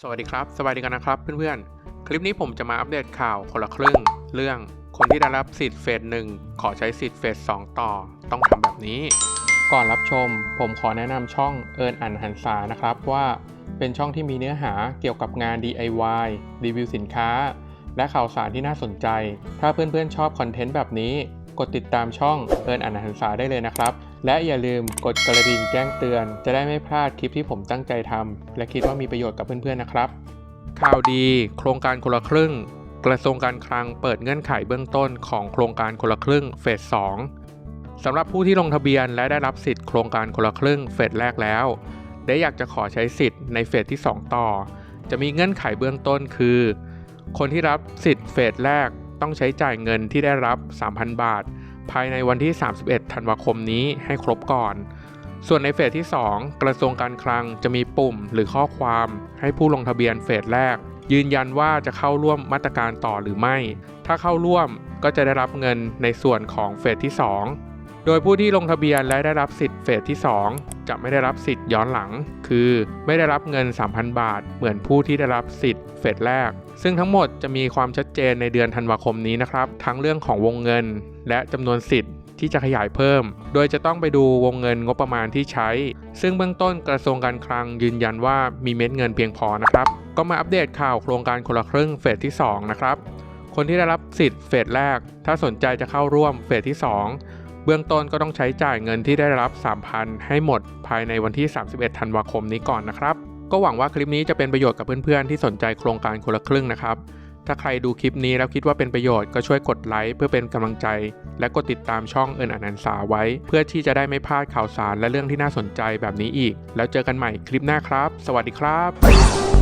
สวัสดีครับสวัสดีกันนะครับเพื่อนๆ คลิปนี้ผมจะมาอัปเดตข่าวคนละครึ่ง เรื่องคนที่ได้รับสิทธิ์เฟสหนึ่งขอใช้สิทธิ์เฟสสองต่อ ต้องทำแบบนี้ ก่อนรับชม ผมขอแนะนำช่องเอิญอันหันษานะครับว่าเป็นช่องที่มีเนื้อหาเกี่ยวกับงาน DIY รีวิวสินค้า และข่าวสารที่น่าสนใจ ถ้าเพื่อนๆชอบคอนเทนต์แบบนี้ กดติดตามช่องเอิญอันหันษาได้เลยนะครับ และอย่าลืมกดกระดิ่งแจ้งเตือน จะได้ไม่พลาดคลิปที่ผมตั้งใจทำและคิดว่ามีประโยชน์กับเพื่อนๆนะครับ ข่าวดี โครงการคนละครึ่ง กระทรวงการคลังเปิดเงื่อนไขเบื้องต้นของโครงการคนละครึ่งเฟส 2 สำหรับผู้ที่ลงทะเบียนและได้รับสิทธิ์โครงการคนละครึ่งเฟสแรกแล้ว และอยากจะขอใช้สิทธิ์ในเฟสที่ 2 ต่อ จะมีเงื่อนไขเบื้องต้นคือ คนที่รับสิทธิ์เฟสแรกต้องใช้จ่ายเงินที่ได้รับ 3,000 บาท ภายในวันที่ 31 ธันวาคมนี้ให้ครบก่อน ส่วนในเฟสที่ 2 กระทรวงการคลังจะมีปุ่มหรือข้อความให้ผู้ลงทะเบียนเฟสแรก ยืนยันว่าจะเข้าร่วมมาตรการต่อหรือไม่ ถ้าเข้าร่วมก็จะได้รับเงินในส่วนของเฟสที่ 2 โดยผู้ที่ลงทะเบียนและได้รับสิทธิ์เฟสที่ 2 จะไม่ได้รับสิทธิ์ย้อนหลัง คือไม่ได้รับเงิน 3,000 บาท เหมือนผู้ที่ได้รับสิทธิ์เฟสแรก ซึ่งทั้งหมดจะมีความชัดเจนในเดือนธันวาคมนี้นะครับ ทั้งเรื่องของวงเงิน และจำนวนสิทธิ์ที่จะขยายเพิ่ม โดยจะต้องไปดูวงเงินงบประมาณที่ใช้ ซึ่งเบื้องต้นกระทรวงการคลังยืนยันว่ามีเม็ดเงินเพียงพอนะครับ ก็มาอัปเดตข่าวโครงการคนละครึ่งเฟสที่ 2 นะครับ คนที่ได้รับสิทธิ์เฟสแรก ถ้าสนใจจะเข้าร่วมเฟสที่ 2 เบื้องต้นก็ต้องใช้จ่ายเงินที่ได้รับ 3,000 ให้หมด ภายในวันที่ 31 ธันวาคมนี้ก่อนนะครับ ก็หวังว่าคลิปนี้จะเป็นประโยชน์กับเพื่อนๆ ที่สนใจโครงการคนละครึ่งนะครับ ถ้าใครดูคลิปนี้แล้วคิดว่าเป็นประโยชน์ก็ช่วยกดไลค์เพื่อเป็นกำลังใจ และกดติดตามช่องเอิญอนันสาไว้ เพื่อที่จะได้ไม่พลาดข่าวสารและเรื่องที่น่าสนใจแบบนี้อีก แล้วเจอกันใหม่คลิปหน้าครับ สวัสดีครับ